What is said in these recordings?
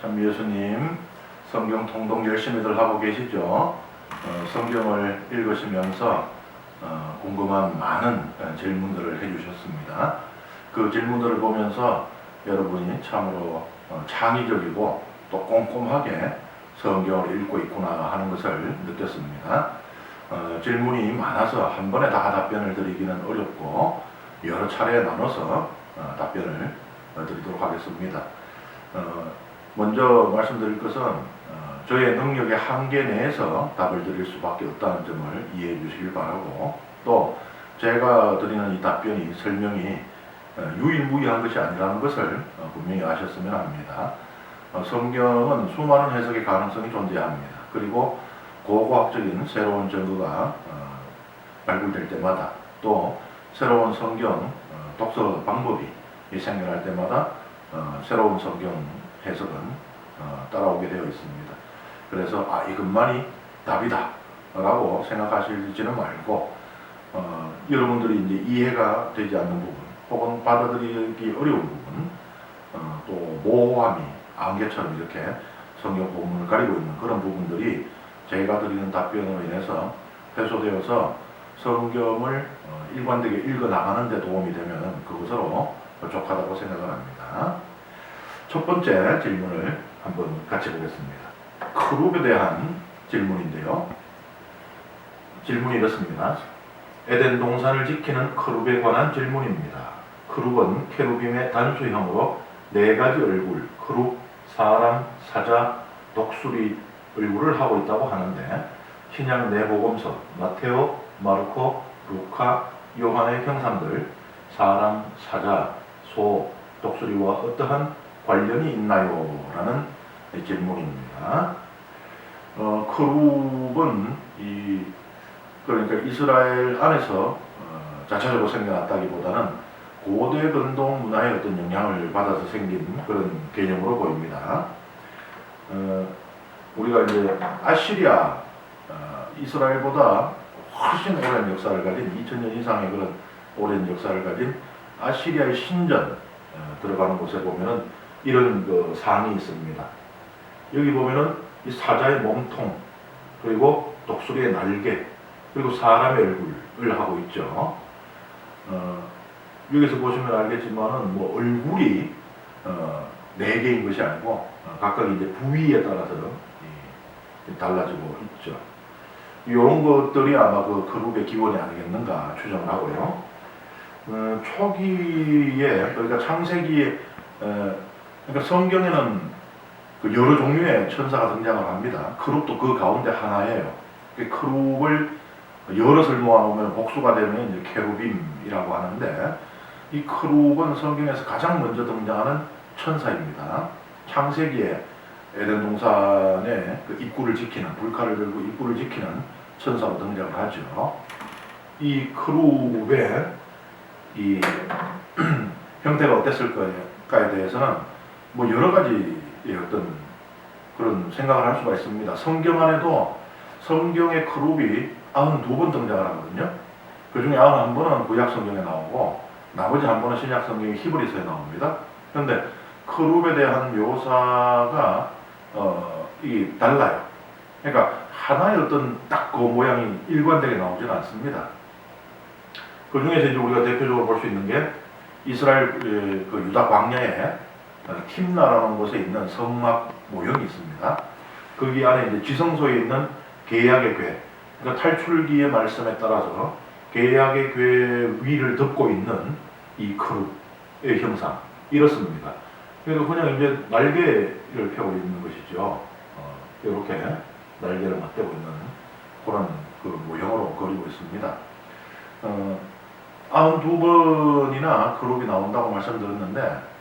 참 예수님 성경 통독 열심히들 하고 계시죠. 어, 성경을 읽으시면서 어, 궁금한 많은 어, 질문들을 해주셨습니다. 그 질문들을 보면서 여러분이 참으로 어, 창의적이고 또 꼼꼼하게 성경을 읽고 있구나 하는 것을 느꼈습니다. 어, 질문이 많아서 한 번에 다 답변을 드리기는 어렵고 여러 차례 나눠서 어, 답변을 어, 드리도록 하겠습니다. 어, 먼저 말씀드릴 것은 어, 저의 능력의 한계 내에서 답을 드릴 수밖에 없다는 점을 이해해 주시길 바라고 또 제가 드리는 이 답변이 설명이 어, 유일무이한 것이 아니라는 것을 어, 분명히 아셨으면 합니다. 어, 성경은 수많은 해석의 가능성이 존재합니다. 그리고 고고학적인 새로운 증거가 어, 발굴될 때마다 또 새로운 성경 어, 독서 방법이 생겨날 때마다 어, 새로운 성경 해석은 어, 따라오게 되어 있습니다. 그래서 아 이것만이 답이다 라고 생각하시지는 말고 어, 여러분들이 이제 이해가 되지 않는 부분 혹은 받아들이기 어려운 부분 어, 또 모호함이 안개처럼 이렇게 성경 본문을 가리고 있는 그런 부분들이 제가 드리는 답변으로 인해서 해소되어서 성경을 어, 일관되게 읽어 나가는 데 도움이 되면 그것으로 부족하다고 생각을 합니다. 첫 번째 질문을 한번 같이 보겠습니다. 크룹에 대한 질문인데요. 질문이 이렇습니다. 에덴 동산을 지키는 크룹에 관한 질문입니다. 크룹은 케루빔의 단수형으로 네 가지 얼굴, 크룹, 사람, 사자, 독수리 얼굴을 하고 있다고 하는데 신약 내복음서 마테오, 마르코, 루카, 요한의 형상들 사람, 사자, 소, 독수리와 어떠한 관련이 있나요? 라는 질문입니다. 어, 크룹은 이 그러니까 이스라엘 안에서 어, 자체적으로 생겨났다기보다는 고대 근동 문화의 어떤 영향을 받아서 생긴 그런 개념으로 보입니다. 어, 우리가 이제 아시리아 어, 이스라엘보다 훨씬 오랜 역사를 가진 2000년 이상의 그런 오랜 역사를 가진 아시리아의 신전 어, 들어가는 곳에 보면은 이런 그 상이 있습니다. 여기 보면은 이 사자의 몸통 그리고 독수리의 날개 그리고 사람의 얼굴을 하고 있죠. 어, 여기서 보시면 알겠지만은 뭐 얼굴이 어, 네 개인 것이 아니고 어, 각각 이제 부위에 따라서 이, 달라지고 있죠. 이런 것들이 아마 그 그룹의 기원이 아니겠는가 추정을 하고요. 어, 초기에 그러니까 창세기에 어, 그러니까 성경에는 그 여러 종류의 천사가 등장을 합니다. 크룹도 그 가운데 하나예요. 그 크룹을 여럿을 모아놓으면 복수가 되면 이제 케루빔이라고 하는데 이 크룹은 성경에서 가장 먼저 등장하는 천사입니다. 창세기에 에덴 동산의 그 입구를 지키는 불칼을 들고 입구를 지키는 천사로 등장을 하죠. 이 크룹의 이 형태가 어땠을까에 대해서는 뭐 여러 가지의 어떤 그런 생각을 할 수가 있습니다. 성경 안에도 성경의 크룹이 92번 등장을 하거든요. 그 중에 91번은 구약 성경에 나오고 나머지 한 번은 신약 성경의 히브리서에 나옵니다. 그런데 크룹에 대한 묘사가 어, 이 달라요. 그러니까 하나의 어떤 딱 그 모양이 일관되게 나오지는 않습니다. 그 중에서 이제 우리가 대표적으로 볼 수 있는 게 이스라엘 그 유다 광야에 어, 킴나라는 곳에 있는 성막 모형이 있습니다. 거기 안에 이제 지성소에 있는 계약의 궤, 그러니까 탈출기의 말씀에 따라서 계약의 궤 위를 덮고 있는 이 크룹의 형상 이렇습니다. 그래서 그냥 이제 날개를 펴고 있는 것이죠. 어, 이렇게 날개를 맞대고 있는 그런 그 모형으로 그리고 있습니다. 어, 92번이나 그룹이 나온다고 말씀드렸는데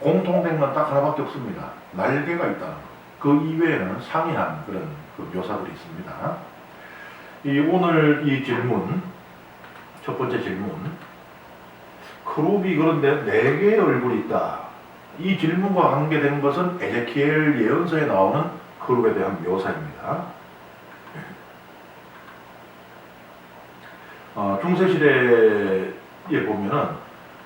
공통된 건 딱 하나밖에 없습니다. 날개가 있다는 것. 그 이외에는 상이한 그런 그 묘사들이 있습니다. 이 오늘 이 질문, 첫 번째 질문. 크룹이 그런데 네 개의 얼굴이 있다. 이 질문과 관계된 것은 에제키엘 예언서에 나오는 크룹에 대한 묘사입니다. 어, 중세시대에 보면은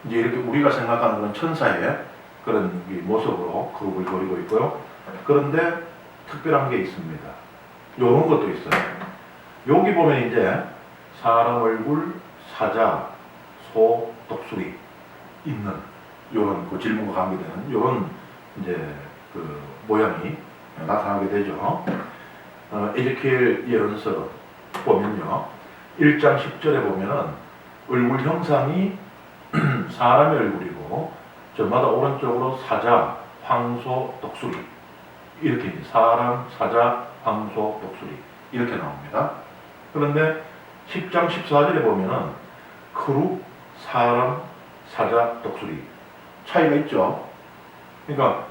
이제 이렇게 우리가 생각하는 그런 천사의 그런 이 모습으로 그룹을 그리고 있고요. 그런데 특별한 게 있습니다. 요런 것도 있어요. 여기 보면 이제 사람 얼굴, 사자, 소, 독수리 있는 요런 그 질문과 관계되는 요런 이제 그 모양이 나타나게 되죠. 어, 에zekiel 예언서 보면요. 1장 10절에 보면은 얼굴 형상이 사람의 얼굴이 고 저마다 오른쪽으로 사자, 황소, 독수리 이렇게 사람, 사자, 황소, 독수리 이렇게 나옵니다. 그런데 10장 14절에 보면은 크루, 사람, 사자, 독수리 차이가 있죠. 그러니까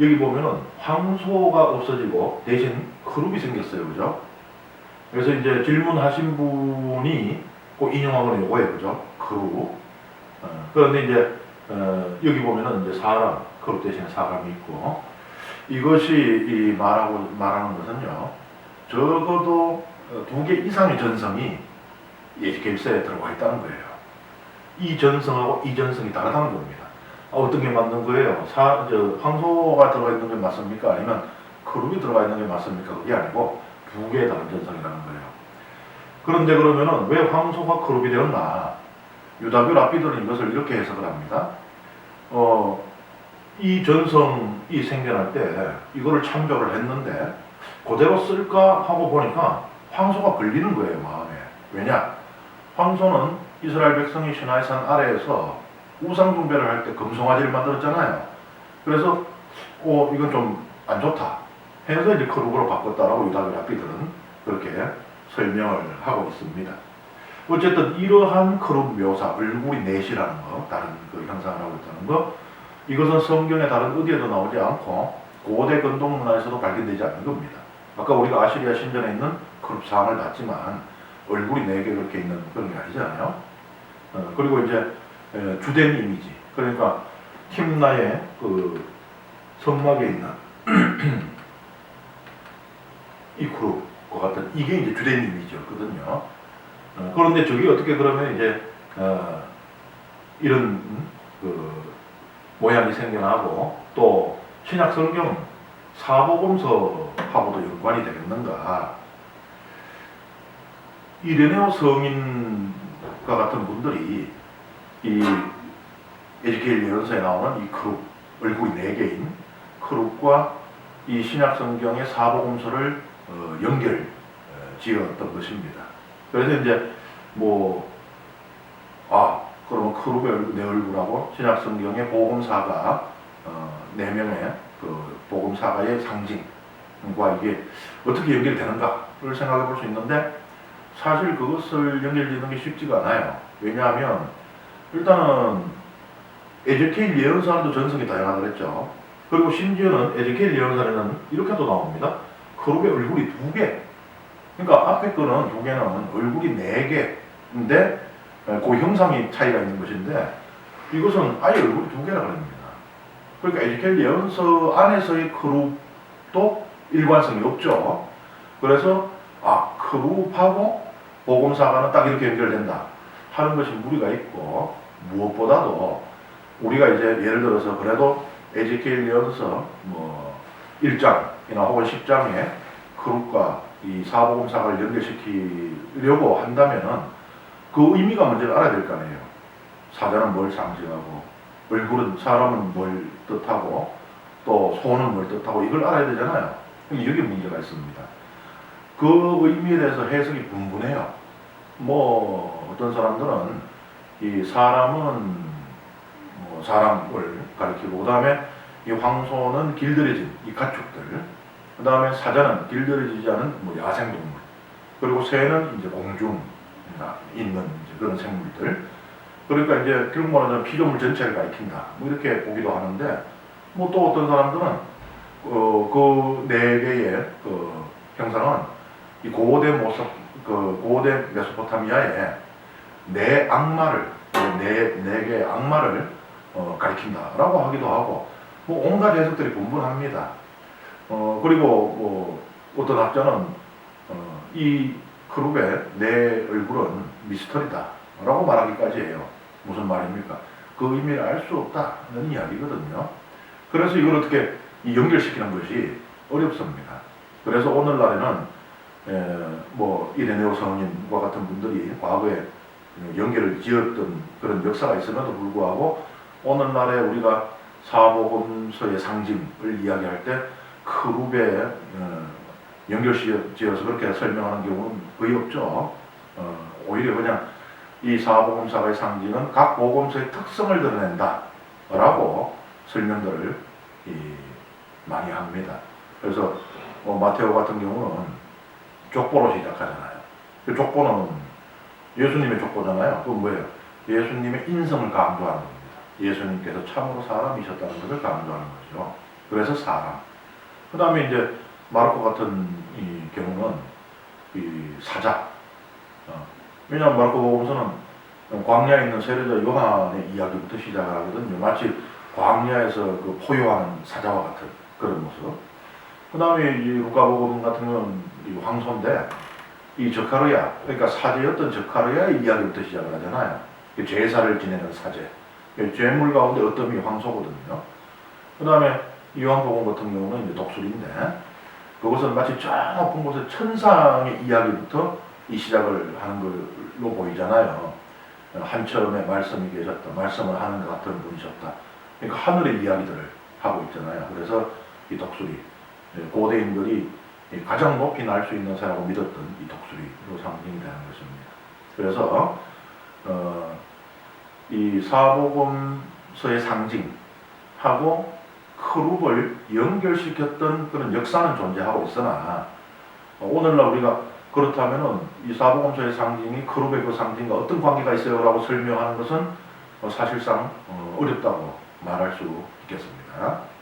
여기 보면은 황소가 없어지고 대신 크룹이 생겼어요. 그죠? 그래서 이제 질문하신 분이 꼭 인용하고는 요거예요. 그죠? 크룹. 어, 그런데 이제 어, 여기 보면은 이제 사람, 크룹 대신에 사람이 있고 이것이 이 말하고 말하는 것은요. 적어도 어, 두개 이상의 전성이 예시계일서에 들어가 있다는 거예요. 이 전성하고 이 전성이 다르다는 겁니다. 아, 어떤 게 맞는 거예요? 사, 저, 황소가 들어가 있는 게 맞습니까? 아니면 크룹이 들어가 있는 게 맞습니까? 그게 아니고 두 개의 다른 전성이라는 거예요. 그런데 그러면은 왜 황소가 크룹이 되었나? 유다교 랍비들은 이것을 이렇게 해석을 합니다. 어, 이 전성이 생겨날 때 이거를 창조를 했는데 그대로 쓸까 하고 보니까 황소가 걸리는 거예요, 마음에. 왜냐? 황소는 이스라엘 백성이 시나이산 아래에서 우상 숭배를 할 때 금송아지를 만들었잖아요. 그래서 어 이건 좀 안 좋다. 해서 이제 크루브로 바꿨다라고 유다교 랍비들은 그렇게 설명을 하고 있습니다. 어쨌든 이러한 크루브 묘사, 얼굴이 넷이라는 거, 다른 그 형상을 하고 있다는 거, 이것은 성경의 다른 어디에도 나오지 않고 고대 근동 문화에서도 발견되지 않는 겁니다. 아까 우리가 아시리아 신전에 있는 크루브 상을 봤지만 얼굴이 네 개 그렇게 있는 그런 게 아니잖아요. 어, 그리고 이제 에, 주된 이미지. 그러니까 팀나의 그 성막에 있는 이 그룹과 같은 이게 이제 주된 이미지였거든요. 어, 그런데 저기 어떻게 그러면 이제 어, 이런 음, 그 모양이 생겨나고 또 신약 성경 사복음서하고도 연관이 되겠는가? 이레네오 성인과 같은 분들이 이 에지케일 예언서에 나오는 이 크룹 얼굴이 네 개인 크룹과 이 신약 성경의 사복음서를 어, 연결 어, 지었던 것입니다. 그래서 이제 뭐 아, 그러면 크룹의 내 얼굴하고 신약 성경의 복음사가 어, 네 명의 그 복음사가의 상징과 이게 어떻게 연결되는가를 생각해 볼 수 있는데 사실 그것을 연결짓는 게 쉽지가 않아요. 왜냐하면 일단은 에제키엘 예언사도 전성이 다양하다 그랬죠. 그리고 심지어는 에제키엘 예언사에는 이렇게도 나옵니다. 크룹의 얼굴이 두 개. 그러니까 앞에 거는 두 개는 얼굴이 네 개인데 그 형상이 차이가 있는 것인데 이것은 아예 얼굴이 두 개라 그럽니다. 그러니까 에제키엘 예언서 안에서의 크룹도 일관성이 없죠. 그래서 아 크룹하고 복음사가는 딱 이렇게 연결된다 하는 것이 무리가 있고 무엇보다도 우리가 이제 예를 들어서 그래도 에제키엘 예언서 뭐 1장이나 혹은 10장에 크룹과 이 사복음사를 연결시키려고 한다면은 그 의미가 먼저 알아야 될 거 아니에요. 사자는 뭘 상징하고 얼굴은 사람은 뭘 뜻하고 또 소는 뭘 뜻하고 이걸 알아야 되잖아요. 여기 문제가 있습니다. 그 의미에 대해서 해석이 분분해요. 뭐 어떤 사람들은 이 사람은 뭐 사람을 가리키고 그 다음에 이 황소는 길들여진 이 가축들, 그 다음에 사자는 길들여지지 않은 뭐 야생동물, 그리고 새는 이제 공중 있는 이제 그런 생물들. 그러니까 이제 결국 말하자면 피조물 전체를 가리킨다. 뭐 이렇게 보기도 하는데 뭐 또 어떤 사람들은 어 그 네 개의 그 형상은 이 고대 모습 그 고대 메소포타미아의 네 악마를 네 네 개의 악마를 어, 가리킨다라고 하기도 하고 뭐 온갖 해석들이 분분합니다. 어 그리고 뭐 어떤 학자는 어, 이 그룹의 내 얼굴은 미스터리다 라고 말하기까지 해요. 무슨 말입니까? 그 의미를 알 수 없다는 이야기거든요. 그래서 이걸 어떻게 이 연결시키는 것이 어렵습니다. 그래서 오늘날에는 에, 뭐 이레네오 성인과 같은 분들이 과거에 연결을 지었던 그런 역사가 있음에도 불구하고 오늘날에 우리가 사복음서의 상징을 이야기할 때 크룹에 어, 연결지어서 그렇게 설명하는 경우는 거의 없죠. 어, 오히려 그냥 이 사복음사의 상징은 각 복음서의 특성을 드러낸다라고 설명들을 이, 많이 합니다. 그래서 뭐 마테오 같은 경우는 족보로 시작하잖아요. 그 족보는 예수님의 족보잖아요. 그건 뭐예요? 예수님의 인성을 강조하는 겁니다. 예수님께서 참으로 사람이셨다는 것을 강조하는 거죠. 그래서 사람. 그 다음에 이제 마르코 같은 이 경우는 이 사자. 어, 왜냐하면 마르코 복음서는 광야에 있는 세례자 요한의 이야기부터 시작을 하거든요. 마치 광야에서 그 포효하는 사자와 같은 그런 모습. 그 다음에 이 루카복음 같은 경우는 이 황소인데 이 저카르야 그러니까 사제였던 저카르야의 이야기부터 시작을 하잖아요. 그 제사를 지내는 사제. 그 죄물 가운데 어떤 이 황소거든요. 그 다음에 요한복음 같은 경우는 이제 독수리인데 그것은 마치 저 높은 곳에 천상의 이야기부터 이 시작을 하는 걸로 보이잖아요. 한처음에 말씀이 계셨다. 말씀을 하는 것 같은 분이셨다. 그러니까 하늘의 이야기들을 하고 있잖아요. 그래서 이 독수리 예, 고대인들이 이 가장 높이 날 수 있는 새라고 믿었던 이 독수리로 상징이 되는 것입니다. 그래서 어, 이 사복음서의 상징하고 크룹을 연결시켰던 그런 역사는 존재하고 있으나 어, 오늘날 우리가 그렇다면은 이 사복음서의 상징이 크룹의 그 상징과 어떤 관계가 있어요라고 설명하는 것은 어, 사실상 어, 어렵다고 말할 수 있겠습니다.